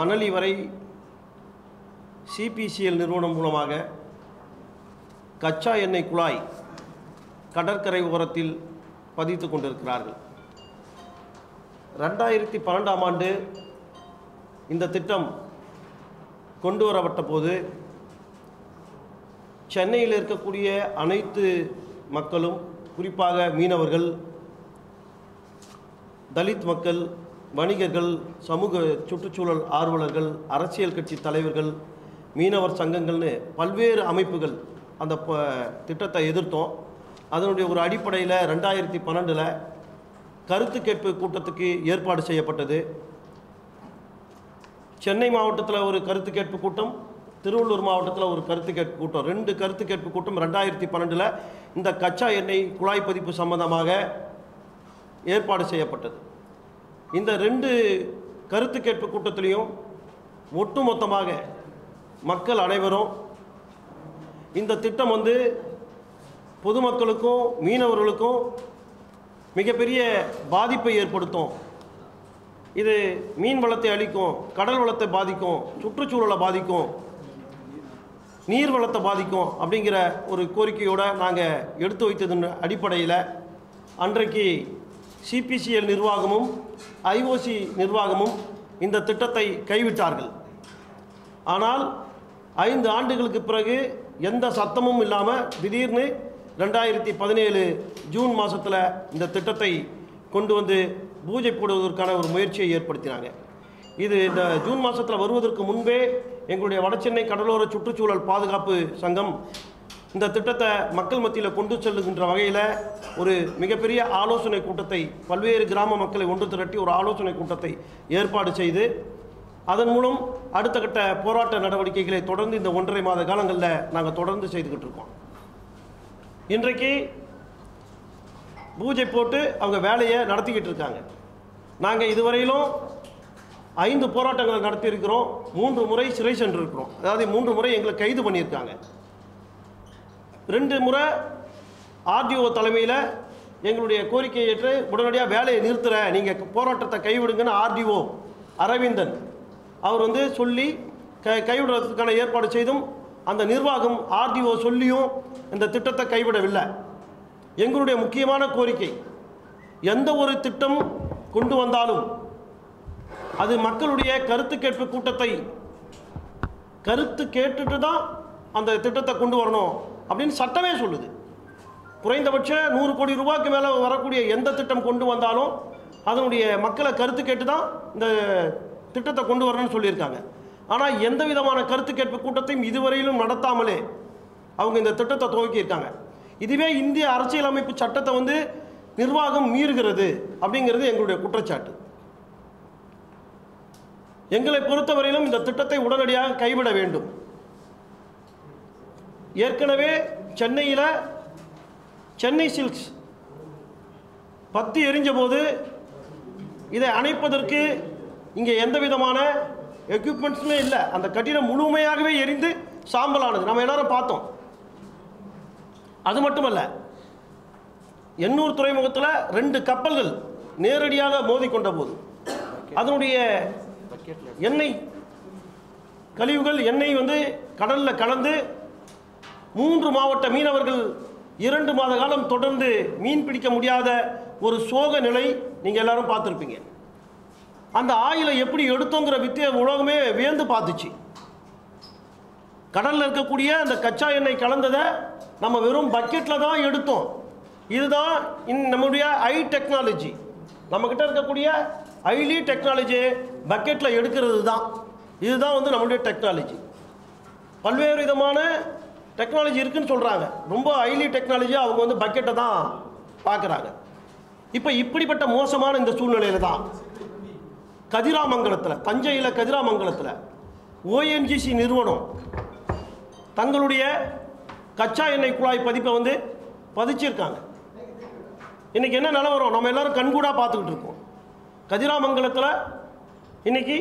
மணலி வரை சிபிசிஎல் நிறுவனம் மூலமாக கச்சா எண்ணெய் குழாய் கடற்கரை ஓரத்தில் பதித்து கொண்டிருக்கிறார்கள். ரெண்டாயிரத்தி பன்னெண்டாம் ஆண்டு இந்த திட்டம் கொண்டு வரப்பட்ட போது சென்னையில் இருக்கக்கூடிய அனைத்து மக்களும் குறிப்பாக மீனவர்கள் தலித் மக்கள் வணிகர்கள் சமூக சுற்றுச்சூழல் ஆர்வலர்கள் அரசியல் கட்சி தலைவர்கள் மீனவர் சங்கங்கள்னு பல்வேறு அமைப்புகள் அந்த ப- திட்டத்தை எதிர்த்தோம். அதனுடைய ஒரு அடிப்படையில் ரெண்டாயிரத்தி பன்னெண்டில் கருத்து கேட்பு கூட்டத்துக்கு ஏற்பாடு செய்யப்பட்டது. சென்னை மாவட்டத்தில் ஒரு கருத்து கேட்பு கூட்டம் திருவள்ளூர் மாவட்டத்தில் ஒரு கருத்து கேட்பு கூட்டம். ரெண்டு கருத்து கேட்பு கூட்டம் ரெண்டாயிரத்தி பன்னெண்டில் இந்த கச்சா எண்ணெய் குழாய் பதிப்பு சம்பந்தமாக ஏற்பாடு செய்யப்பட்டது. இந்த ரெண்டு கருத்து கேட்பு கூட்டத்திலையும் ஒட்டுமொத்தமாக மக்கள் அனைவரும் இந்த திட்டம் வந்து பொதுமக்களுக்கும் மீனவர்களுக்கும் மிகப்பெரிய பாதிப்பை ஏற்படுத்தும். இது மீன் வளத்தை அழிக்கும் கடல் வளத்தை பாதிக்கும் சுற்றுச்சூழலை பாதிக்கும் நீர் வளத்தை பாதிக்கும் அப்படிங்கிற ஒரு கோரிக்கையோடு நாங்கள் எடுத்து வைத்ததன் அடிப்படையில் அன்றைக்கு சிபிசிஎல் நிர்வாகமும் ஐஓசி நிர்வாகமும் இந்த திட்டத்தை கைவிட்டார்கள். ஆனால் ஐந்து ஆண்டுகளுக்கு பிறகு எந்த சத்தமும் இல்லாமல் திடீர்னு ரெண்டாயிரத்தி பதினேழு ஜூன் மாதத்தில் இந்த திட்டத்தை கொண்டு வந்து பூஜை போடுவதற்கான ஒரு முயற்சியை ஏற்படுத்தினாங்க. இது இந்த ஜூன் மாதத்தில் வருவதற்கு முன்பே எங்களுடைய வடசென்னை கடலோர சுற்றுச்சூழல் பாதுகாப்பு சங்கம் இந்த திட்டத்தை மக்கள் மத்தியில் கொண்டு செல்லுகின்ற வகையில் ஒரு மிகப்பெரிய ஆலோசனை கூட்டத்தை பல்வேறு கிராம மக்களை ஒன்று திரட்டி ஒரு ஆலோசனை கூட்டத்தை ஏற்பாடு செய்து அதன் மூலம் அடுத்த கட்ட போராட்ட நடவடிக்கைகளை தொடர்ந்து இந்த ஒன்றரை மாத காலங்களில் நாங்கள் தொடர்ந்து செய்துக்கிட்டு இருக்கோம். இன்றைக்கு பூஜை போட்டு அவங்க வேலையை நடத்திக்கிட்டு இருக்காங்க. நாங்கள் இதுவரையிலும் ஐந்து போராட்டங்களை நடத்தியிருக்கிறோம். மூன்று முறை சிறை சென்றிருக்கிறோம். அதாவது மூன்று முறை எங்களை கைது பண்ணியிருக்காங்க. ரெண்டு முறை ஆர்டிஓ தலைமையில் எங்களுடைய கோரிக்கையை ஏற்று உடனடியாக வேலையை நிறுத்துகிறேன் நீங்கள் போராட்டத்தை கைவிடுங்கன்னு ஆர்டிஓ அரவிந்தன் அவர் வந்து சொல்லி க கைவிடுறதுக்கான ஏற்பாடு செய்தும் அந்த நிர்வாகம் ஆர்டிஓ சொல்லியும் இந்த திட்டத்தை கைவிடவில்லை. எங்களுடைய முக்கியமான கோரிக்கை எந்த ஒரு திட்டம் கொண்டு வந்தாலும் அது மக்களுடைய கருத்து கேட்பு கூட்டத்தை கருத்து கேட்டுட்டு தான் அந்த திட்டத்தை கொண்டு வரணும். அப்படின்னு சட்டமே சொல்லுது. குறைந்தபட்ச நூறு கோடி ரூபாய்க்கு மேலே வரக்கூடிய எந்த திட்டம் கொண்டு வந்தாலும் அதனுடைய மக்களை கருத்து கேட்டு தான் இந்த திட்டத்தை கொண்டு வரணும்னு சொல்லியிருக்காங்க. ஆனால் எந்த விதமான கருத்து கேட்பு கூட்டத்தையும் இதுவரையிலும் நடத்தாமலே அவங்க இந்த திட்டத்தை துவக்கியிருக்காங்க. இதுவே இந்திய அரசியலமைப்பு சட்டத்தை வந்து நிர்வாகம் மீறுகிறது அப்படிங்கிறது எங்களுடைய குற்றச்சாட்டு. எங்களை பொறுத்தவரையிலும் இந்த திட்டத்தை உடனடியாக கைவிட வேண்டும். ஏற்கனவே சென்னையில் சென்னை சில்க்ஸ் பத்து எரிஞ்சபோது இதை அணைப்பதற்கு இங்கே எந்த விதமான எக்யூப்மெண்ட்ஸுமே இல்லை. அந்த கட்டிடம் முழுமையாகவே எரிந்து சாம்பலானது. நம்ம எல்லாரும் பார்த்தோம். அது மட்டுமல்ல எண்ணூர் துறைமுகத்தில் ரெண்டு கப்பல்கள் நேரடியாக மோதிக்கொண்ட போது அதனுடைய எண்ணெய் கழிவுகள் எண்ணெய் வந்து கடலில் கலந்து மூன்று மாவட்ட மீனவர்கள் இரண்டு மாத காலம் தொடர்ந்து மீன் பிடிக்க முடியாத ஒரு சோக நிலை நீங்கள் எல்லாரும் பார்த்துருப்பீங்க. அந்த ஆயிலை எப்படி எடுத்தோங்கிற வித்திய உலகமே வியந்து பார்த்துச்சு. கடலில் இருக்கக்கூடிய அந்த கச்சா எண்ணெய் கலந்ததை நம்ம வெறும் பக்கெட்டில் தான் எடுத்தோம். இதுதான் இன் நம்முடைய ஐ டெக்னாலஜி. நம்மக்கிட்ட இருக்கக்கூடிய ஐலி டெக்னாலஜி பக்கெட்டில் எடுக்கிறது தான் இதுதான் வந்து நம்மளுடைய டெக்னாலஜி. பல்வேறு விதமான டெக்னாலஜி இருக்குன்னு சொல்கிறாங்க ரொம்ப ஹைலி டெக்னாலஜி அவங்க வந்து பக்கெட்டை தான் பார்க்குறாங்க இப்போ இப்படிப்பட்ட மோசமான இந்த சூழ்நிலையில் தான் கதிராமங்கலத்தில் தஞ்சையில் கதிராமங்கலத்தில் ஓஎன்ஜிசி நிறுவனம் தங்களுடைய கச்சா எண்ணெய் குழாய் பதிப்பை வந்து பதிச்சிருக்காங்க. இன்றைக்கி என்ன நிலவரம் நம்ம எல்லோரும் கண்கூடாக பார்த்துக்கிட்டு இருக்கோம். கதிராமங்கலத்தில் இன்றைக்கி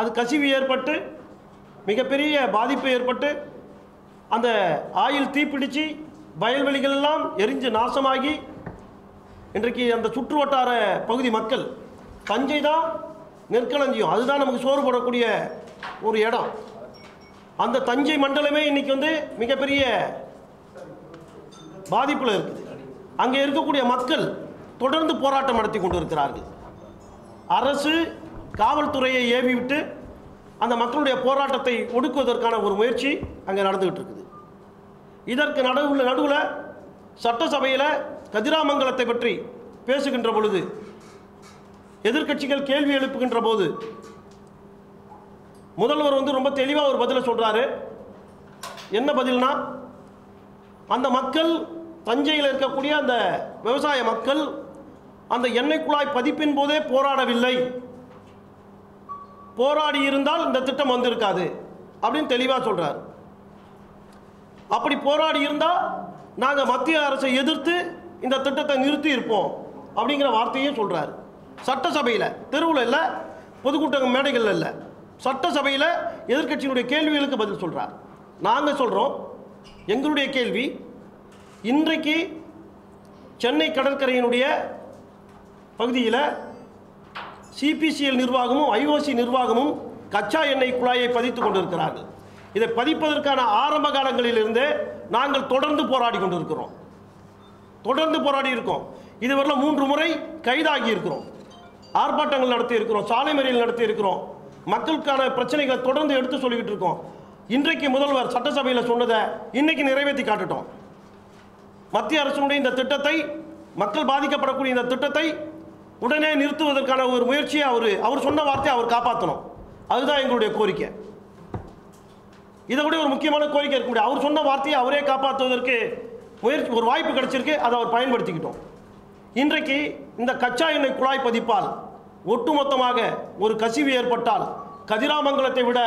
அது கசிவு ஏற்பட்டு மிகப்பெரிய பாதிப்பு ஏற்பட்டு அந்த ஆயில் தீப்பிடிச்சு வயல்வெளிகள் எல்லாம் எரிஞ்சு நாசமாகி இன்றைக்கு அந்த சுற்று வட்டார பகுதி மக்கள் தஞ்சை தான் நெற்களஞ்சியம். அதுதான் நமக்கு சோறு போடக்கூடிய ஒரு இடம். அந்த தஞ்சை மண்டலமே இன்னைக்கு வந்து மிகப்பெரிய பாதிப்பில் இருக்குது. அங்கே இருக்கக்கூடிய மக்கள் தொடர்ந்து போராட்டம் நடத்தி கொண்டு இருக்கிறார்கள் அரசு காவல்துறையை ஏவி விட்டு அந்த மக்களுடைய போராட்டத்தை ஒடுக்குவதற்கான ஒரு முயற்சி அங்கே நடந்துக்கிட்டு இருக்குது இதற்கு நடுவில் நடுவில் சட்டசபையில் கதிராமங்கலத்தை பற்றி பேசுகின்ற பொழுது எதிர்க்கட்சிகள் கேள்வி எழுப்புகின்ற போது முதல்வர் வந்து ரொம்ப தெளிவாக ஒரு பதிலை சொல்கிறாரு என்ன பதில்னா அந்த மக்கள் தஞ்சையில் இருக்கக்கூடிய அந்த விவசாய மக்கள் அந்த எண்ணெய் குழாய் பதிப்பின் போதே போராடவில்லை. போராடி இருந்தால் இந்த திட்டம் வந்திருக்காது அப்படின்னு தெளிவாக சொல்கிறார் அப்படி போராடி இருந்தால் நாங்கள் மத்திய அரசை எதிர்த்து இந்த திட்டத்தை நிறுத்தி இருப்போம் அப்படிங்கிற வார்த்தையும் சொல்கிறார் சட்டசபையில் தெருவில் இல்லை பொதுக்கூட்ட மேடைகளில் இல்லை. சட்டசபையில் எதிர்க்கட்சியினுடைய கேள்விகளுக்கு பதில் சொல்கிறார் நாங்கள் சொல்கிறோம் எங்களுடைய கேள்வி இன்றைக்கு சென்னை கடற்கரையினுடைய பகுதியில் சிபிசிஎல் நிர்வாகமும் ஐஓசி நிர்வாகமும் கச்சா எண்ணெய் குழாயை பதித்து கொண்டிருக்கிறார்கள். இதை பதிப்பதற்கான ஆரம்ப காலங்களிலிருந்தே நாங்கள் தொடர்ந்து போராடி கொண்டிருக்கிறோம். தொடர்ந்து போராடி இருக்கோம். இதுவரையில் மூன்று முறை கைதாகி இருக்கிறோம். ஆர்ப்பாட்டங்கள் நடத்தி இருக்கிறோம். சாலை மறியல் நடத்தி இருக்கிறோம். மக்களுக்கான பிரச்சனைகளை தொடர்ந்து எடுத்து சொல்லிக்கிட்டு இருக்கோம். இன்றைக்கு முதல்வர் சட்டசபையில் சொன்னதை இன்னைக்கு நிறைவேற்றி காட்டுட்டோம். மத்திய அரசினுடைய இந்த திட்டத்தை மக்கள் பாதிக்கப்படக்கூடிய இந்த திட்டத்தை உடனே நிறுத்துவதற்கான ஒரு முயற்சியை அவர் அவர் சொன்ன வார்த்தையை அவர் காப்பாற்றணும் அதுதான் எங்களுடைய கோரிக்கை. இதை விட ஒரு முக்கியமான கோரிக்கை இருக்க முடியாது. அவர் சொன்ன வார்த்தையை அவரே காப்பாற்றுவதற்கு முயற்சி ஒரு வாய்ப்பு கிடைச்சிருக்கு. அதை அவர் பயன்படுத்திக்கிட்டோம். இன்றைக்கு இந்த கச்சா எண்ணெய் குழாய் பதிப்பால் ஒட்டுமொத்தமாக ஒரு கசிவு ஏற்பட்டால் கதிராமங்கலத்தை விட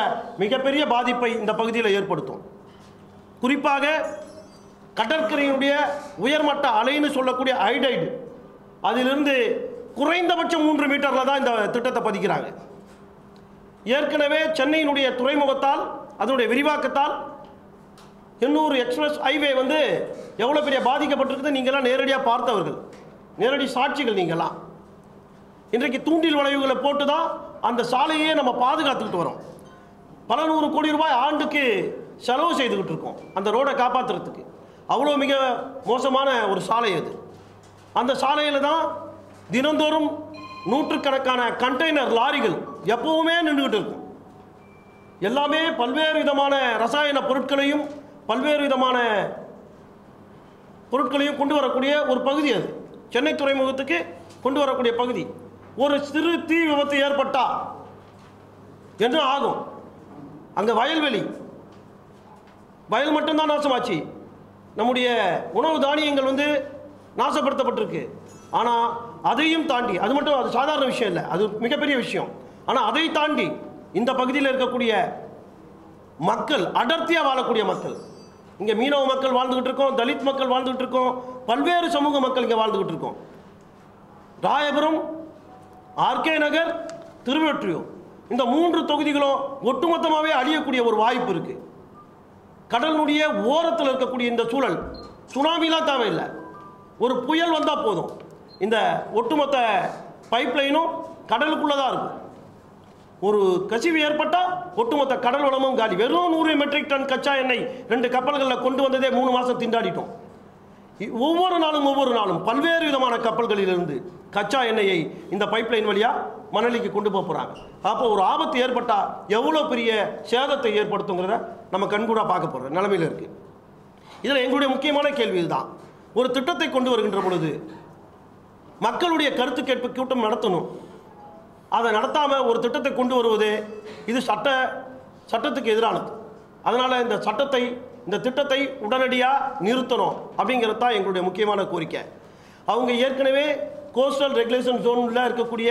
மிகப்பெரிய பாதிப்பை இந்த பகுதியில் ஏற்படுத்தும். குறிப்பாக கடற்கரையினுடைய உயர்மட்ட அலைன்னு சொல்லக்கூடிய ஐடைடு அதிலிருந்து குறைந்தபட்சம் மூன்று மீட்டரில் தான் இந்த திட்டத்தை பதிக்கிறாங்க. ஏற்கனவே சென்னையினுடைய துறைமுகத்தால் அதனுடைய விரிவாக்கத்தால் எண்ணூறு எக்ஸ்பிரஸ் ஹைவே வந்து எவ்வளோ பெரிய பாதிக்கப்பட்டிருக்குது நீங்களாம் நேரடியாக பார்த்தவர்கள். நேரடி சாட்சிகள் நீங்களாம் இன்றைக்கு தூண்டில் வளைவுகளை போட்டு தான் அந்த சாலையே நம்ம பாதுகாத்துக்கிட்டு வரோம். பல நூறு கோடி ரூபாய் ஆண்டுக்கு செலவு செய்துக்கிட்டு இருக்கோம். அந்த ரோடை காப்பாற்றுறதுக்கு அவ்வளோ மிக மோசமான ஒரு சாலை அது. அந்த சாலையில் தான் தினந்தோறும் நூற்றுக்கணக்கான கண்டெய்னர் லாரிகள் எப்பவுமே நின்றுக்கிட்டு இருக்கும். எல்லாமே பல்வேறு விதமான ரசாயன பொருட்களையும் பல்வேறு விதமான பொருட்களையும் கொண்டு வரக்கூடிய ஒரு பகுதி அது. சென்னை துறைமுகத்துக்கு கொண்டு வரக்கூடிய பகுதி. ஒரு சிறு தீ விபத்து ஏற்பட்டா என்ன ஆகும்? அங்கே வயல்வெளி. வயல் மட்டும்தான் நாசமாச்சு. நம்முடைய உணவு தானியங்கள் வந்து நாசப்படுத்தப்பட்டிருக்கு. ஆனால் அதையும் தாண்டி அது மட்டும் அது சாதாரண விஷயம் இல்லை. அது மிகப்பெரிய விஷயம். ஆனால் அதை தாண்டி இந்த பகுதியில் இருக்கக்கூடிய மக்கள் அடர்த்தியாக வாழக்கூடிய மக்கள். இங்கே மீனவ மக்கள் வாழ்ந்துக்கிட்டு இருக்கோம் தலித் மக்கள் வாழ்ந்துக்கிட்டு இருக்கோம் பல்வேறு சமூக மக்கள் இங்கே வாழ்ந்துக்கிட்டு இருக்கோம். ராயபுரம் ஆர்கே நகர் திருவொற்றியூர். இந்த மூன்று தொகுதிகளும் ஒட்டுமொத்தமாகவே அழியக்கூடிய ஒரு வாய்ப்பு இருக்கு. கடலுடைய ஓரத்தில் இருக்கக்கூடிய இந்த சூழல் சுனாமிலாம் தேவையில்லை. ஒரு புயல் வந்தால் போதும். இந்த ஒட்டுமொத்த பைப்லைனும் கடலுக்குள்ளே தான் இருக்கும். ஒரு கசிவு ஏற்பட்டால் ஒட்டுமொத்த கடல் வளமும் காலி. வெறும் நூறு மெட்ரிக் டன் கச்சா எண்ணெய் ரெண்டு கப்பல்களில் கொண்டு வந்ததே மூணு மாதம் திண்டாடிட்டோம். இ- ஒவ்வொரு நாளும் ஒவ்வொரு நாளும் பல்வேறு விதமான கப்பல்களிலிருந்து கச்சா எண்ணெயை இந்த பைப்லைன் வழியாக மணலிக்கு கொண்டு போக போகிறாங்க அப்போ ஒரு ஆபத்து ஏற்பட்டால் எவ்வளோ பெரிய சேதத்தை ஏற்படுத்துங்கிறத நம்ம கண்கூடாக பார்க்க போகிற நிலமையில் இருக்குது இதில் எங்களுடைய முக்கியமான கேள்வி இதுதான். ஒரு திட்டத்தை கொண்டு வருகின்ற பொழுது மக்களுடைய கருத்து கேட்பு கூட்டம் நடத்தணும். அதை நடத்தாமல் ஒரு திட்டத்தை கொண்டு வருவது இது சட்ட சட்டத்துக்கு எதிரானது. அதனால் இந்த சட்டத்தை இந்த திட்டத்தை உடனடியாக நிறுத்தணும் அப்படிங்கிறது தான் எங்களுடைய முக்கியமான கோரிக்கை. அவங்க ஏற்கனவே கோஸ்டல் ரெகுலேஷன் ஜோனில் இருக்கக்கூடிய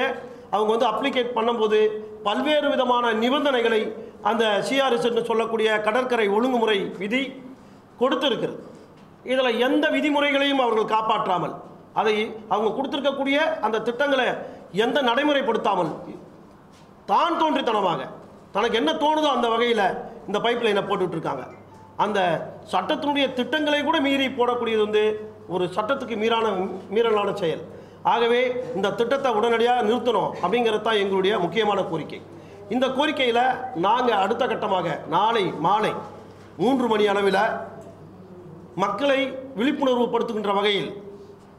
அவங்க வந்து அப்ளிகேட் பண்ணும்போது பல்வேறு விதமான நிபந்தனைகளை அந்த சிஆர்எஸ்ன்னு சொல்லக்கூடிய கடற்கரை ஒழுங்குமுறை விதி கொடுத்துருக்கிறது. இதில் எந்த விதிமுறைகளையும் அவர்கள் காப்பாற்றாமல் அதை அவங்க கொடுத்துருக்கக்கூடிய அந்த திட்டங்களை எந்த நடைமுறைப்படுத்தாமல் தான் தோன்றித்தனமாக தனக்கு என்ன தோணுதோ அந்த வகையில் இந்த பைப் லைனை போட்டுட்ருக்காங்க. அந்த சட்டத்தினுடைய திட்டங்களை கூட மீறி போடக்கூடியது வந்து ஒரு சட்டத்துக்கு மீறான மீறலான செயல். ஆகவே இந்த திட்டத்தை உடனடியாக நிறுத்தணும் அப்படிங்கிறது தான் எங்களுடைய முக்கியமான கோரிக்கை. இந்த கோரிக்கையில் நாங்கள் அடுத்த கட்டமாக நாளை மாலை மூன்று மணி அளவில் மக்களை விழிப்புணர்வு படுத்துகின்ற வகையில்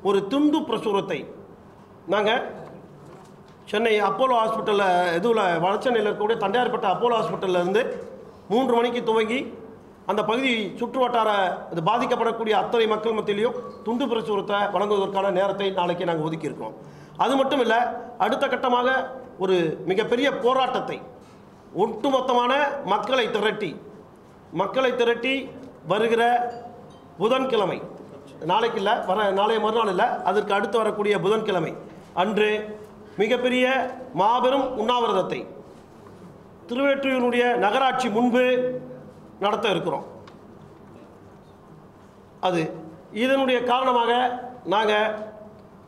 ஒரு துண்டு பிரசுரத்தை நாங்கள் சென்னை அப்போலோ ஹாஸ்பிட்டலில் இதுவில் வடசென்னையில் இருக்கக்கூடிய தண்டையார்பட்ட அப்போலோ ஹாஸ்பிட்டல்லேருந்து மூன்று மணிக்கு துவங்கி அந்த பகுதி சுற்று வட்டார இது பாதிக்கப்படக்கூடிய அத்தனை மக்கள் மத்தியிலையும் துண்டு பிரசுரத்தை வழங்குவதற்கான நேரத்தை நாளைக்கு நாங்கள் ஒதுக்கியிருக்கோம் அது மட்டும் இல்லை அடுத்த கட்டமாக ஒரு மிகப்பெரிய போராட்டத்தை ஒட்டுமொத்தமான மக்களை திரட்டி மக்களை திரட்டி வருகிற புதன்கிழமை நாளைக்கு இல்லை வர நாளைய மறுநாள் இல்லை அதற்கு அடுத்து வரக்கூடிய புதன்கிழமை அன்று மிகப்பெரிய மாபெரும் உண்ணாவிரதத்தை திருவேற்றியூருடைய நகராட்சி முன்பு நடத்த இருக்கிறோம். அது இதனுடைய காரணமாக நாங்கள்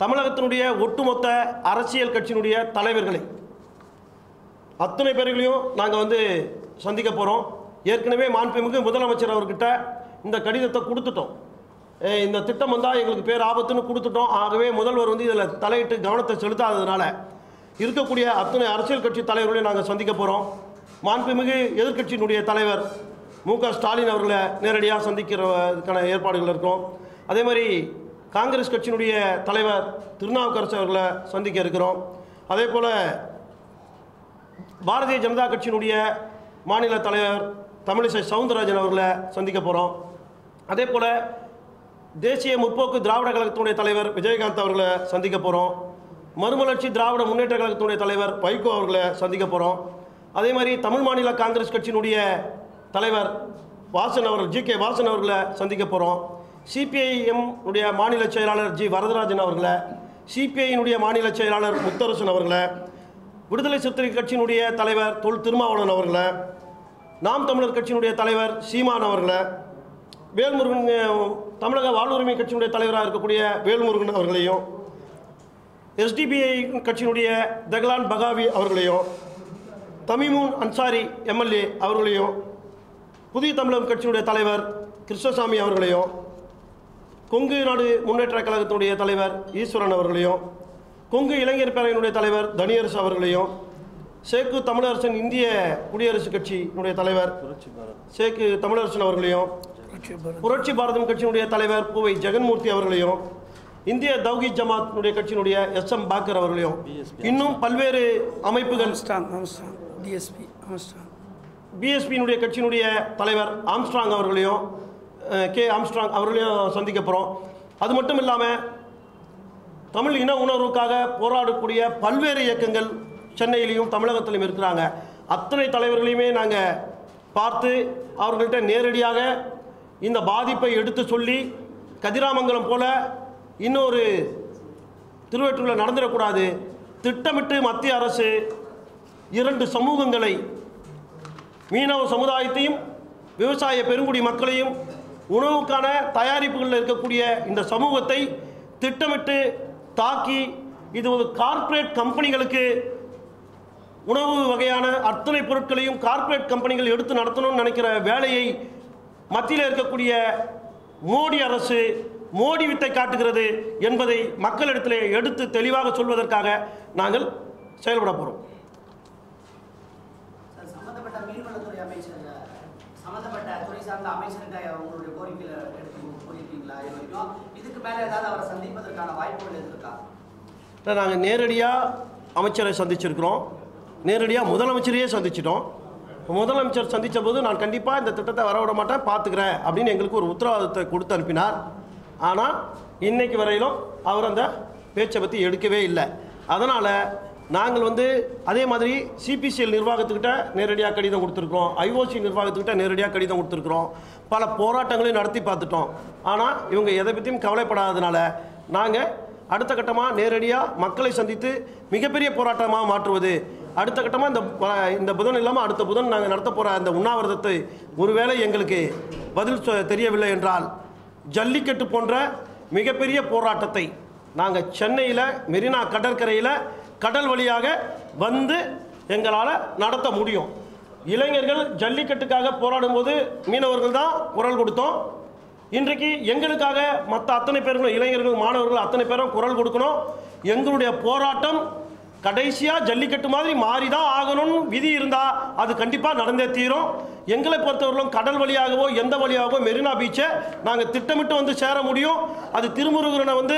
தமிழகத்தினுடைய ஒட்டுமொத்த அரசியல் கட்சியினுடைய தலைவர்களை அத்தனை பேர்களையும் நாங்கள் வந்து சந்திக்க போகிறோம் ஏற்கனவே மாண்புமிகு முதலமைச்சர் அவர்கிட்ட இந்த கடிதத்தை கொடுத்துட்டோம். இந்த திட்டம் வந்தால் எங்களுக்கு பேர் ஆபத்துன்னு கொடுத்துட்டோம். ஆகவே முதல்வர் வந்து இதில் தலையிட்டு கவனத்தை செலுத்தாததுனால இருக்கக்கூடிய அத்தனை அரசியல் கட்சி தலைவர்களையும் நாங்கள் சந்திக்க போகிறோம் மாண்புமிகு எதிர்க்கட்சியினுடைய தலைவர் மு க ஸ்டாலின் அவர்களை நேரடியாக சந்திக்கிறதுக்கான ஏற்பாடுகள் இருக்கும். அதே மாதிரி காங்கிரஸ் கட்சியினுடைய தலைவர் திருநாவுக்கரசு அவர்களை சந்திக்க இருக்கிறோம். அதே போல் பாரதிய ஜனதா கட்சியினுடைய மாநில தலைவர் தமிழிசை சவுந்தரராஜன் அவர்களை சந்திக்க போகிறோம் அதே போல் தேசிய முற்போக்கு திராவிட கழகத்தினுடைய தலைவர் விஜயகாந்த் அவர்களை சந்திக்க போகிறோம் மறுமலர்ச்சி திராவிட முன்னேற்ற கழகத்தினுடைய தலைவர் வைகோ அவர்களை சந்திக்க போகிறோம் அதே மாதிரி தமிழ் மாநில காங்கிரஸ் கட்சியினுடைய தலைவர் வாசன் அவர்கள் ஜி கே வாசன் அவர்களை சந்திக்க போகிறோம் சிபிஐஎம் உடைய மாநில செயலாளர் ஜி வரதராஜன் அவர்களை சிபிஐயினுடைய மாநில செயலாளர் முத்தரசன் அவர்களை விடுதலை சிறுத்தை கட்சியினுடைய தலைவர் தொல் திருமாவளவன் அவர்களை நாம் தமிழர் கட்சியினுடைய தலைவர் சீமான் அவர்களை வேல்முருகன் தமிழக வாழ்வுரிமை கட்சியினுடைய தலைவராக இருக்கக்கூடிய வேல்முருகன் அவர்களையும் எஸ்டிபிஐ கட்சியினுடைய தகலான் பகாவி அவர்களையும் தமிமூன் அன்சாரி எம்எல்ஏ அவர்களையும் புதிய தமிழகம் கட்சியினுடைய தலைவர் கிருஷ்ணசாமி அவர்களையும் கொங்கு நாடு முன்னேற்ற கழகத்தினுடைய தலைவர் ஈஸ்வரன் அவர்களையும் கொங்கு இளைஞர் பேரவையினுடைய தலைவர் தனியரசு அவர்களையும் சேக்கு தமிழரசன் இந்திய குடியரசுக் கட்சியினுடைய தலைவர் சேக்கு தமிழரசன் அவர்களையும் புரட்சி பாரதம். கட்சியினுடைய தலைவர் பூவை ஜெகன்மூர்த்தி அவர்களையும் இந்திய தௌகி ஜமாத்தினுடைய கட்சியினுடைய எஸ் எம் பாக்கர் அவர்களையும் இன்னும் பல்வேறு அமைப்புகள் டிஎஸ்பி பிஎஸ்பியினுடைய கட்சியினுடைய தலைவர் ஆம்ஸ்ட்ராங் அவர்களையும் கே ஆம்ஸ்ட்ராங் அவர்களையும் சந்திக்க போகிறோம் அது மட்டும் இல்லாமல் தமிழ் இன உணர்வுக்காக போராடக்கூடிய பல்வேறு இயக்கங்கள் சென்னையிலையும் தமிழகத்திலையும் இருக்கிறாங்க. அத்தனை தலைவர்களையுமே நாங்கள் பார்த்து அவர்கள்ட்ட நேரடியாக இந்த பாதிப்பை எடுத்து சொல்லி கதிராமங்கலம் போல இன்னொரு திருவற்றூரில் நடந்துடக்கூடாது. திட்டமிட்டு மத்திய அரசு இரண்டு சமூகங்களை மீனவ சமுதாயத்தையும் விவசாய பெருங்குடி மக்களையும் உணவுக்கான தயாரிப்புகளில் இருக்கக்கூடிய இந்த சமூகத்தை திட்டமிட்டு தாக்கி இது ஒரு கார்ப்பரேட் கம்பெனிகளுக்கு உணவு வகையான அத்தனை பொருட்களையும் கார்ப்பரேட் கம்பெனிகள் எடுத்து நடத்தணும்னு நினைக்கிற வேலையை மத்தியில் இருக்கக்கூடிய மோடி அரசு மோடி வித்தை காட்டுகிறது என்பதை மக்களிடத்திலே எடுத்து தெளிவாக சொல்வதற்காக நாங்கள் செயல்பட போகிறோம் நாங்கள் நேரடியாக அமைச்சரை சந்திச்சிருக்கிறோம். நேரடியாக முதலமைச்சரையே சந்திச்சிட்டோம். முதலமைச்சர் சந்தித்த போது நான் கண்டிப்பாக இந்த திட்டத்தை வரவிட மாட்டேன் பார்த்துக்கிறேன் அப்படின்னு எங்களுக்கு ஒரு உத்தரவாதத்தை கொடுத்து அனுப்பினார். ஆனால் இன்னைக்கு வரையிலும் அவர் அந்த பேச்சை பற்றி எடுக்கவே இல்லை. அதனால் நாங்கள் வந்து அதே மாதிரி சிபிசிஎல் நிர்வாகத்துக்கிட்ட நேரடியாக கடிதம் கொடுத்துருக்குறோம். ஐஓசி நிர்வாகத்துக்கிட்ட நேரடியாக கடிதம் கொடுத்துருக்குறோம். பல போராட்டங்களையும் நடத்தி பார்த்துட்டோம். ஆனால் இவங்க எதை பற்றியும் கவலைப்படாததுனால நாங்கள் அடுத்த கட்டமாக நேரடியாக மக்களை சந்தித்து மிகப்பெரிய போராட்டமாக மாற்றுவது அடுத்த கட்டமாக இந்த இந்த புதன் இல்லாமல் அடுத்த புதன் நாங்கள் நடத்த போகிற அந்த உண்ணாவிரதத்தை ஒருவேளை எங்களுக்கு பதில் தெரியவில்லை என்றால் ஜல்லிக்கட்டு போன்ற மிகப்பெரிய போராட்டத்தை நாங்கள் சென்னையில் மெரினா கடற்கரையில் கடல் வழியாக வந்து எங்களால் நடத்த முடியும். இளைஞர்கள் ஜல்லிக்கட்டுக்காக போராடும்போது மீனவர்கள் தான் குரல் கொடுத்தோம். இன்றைக்கு எங்களுக்காக மற்ற அத்தனை பேர்களும் இளைஞர்கள் மாணவர்கள் அத்தனை பேரும் குரல் கொடுக்கணும். எங்களுடைய போராட்டம் கடைசியாக ஜல்லிக்கட்டு மாதிரி மாறி தான் ஆகணும்னு விதி இருந்தால் அது கண்டிப்பாக நடந்தே தீரும். எங்களை பொறுத்தவரையிலும் கடல் வழியாகவோ எந்த வழியாகவோ மெரினா பீச்சை நாங்கள் திட்டமிட்டு வந்து சேர முடியும். அது திருமுருகனை வந்து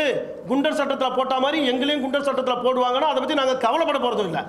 குண்டர் சட்டத்தில் போட்ட மாதிரி எங்களையும் குண்டர் சட்டத்தில் போடுவாங்கன்னா அதை பற்றி நாங்கள் கவலைப்பட போகிறதும் இல்லை.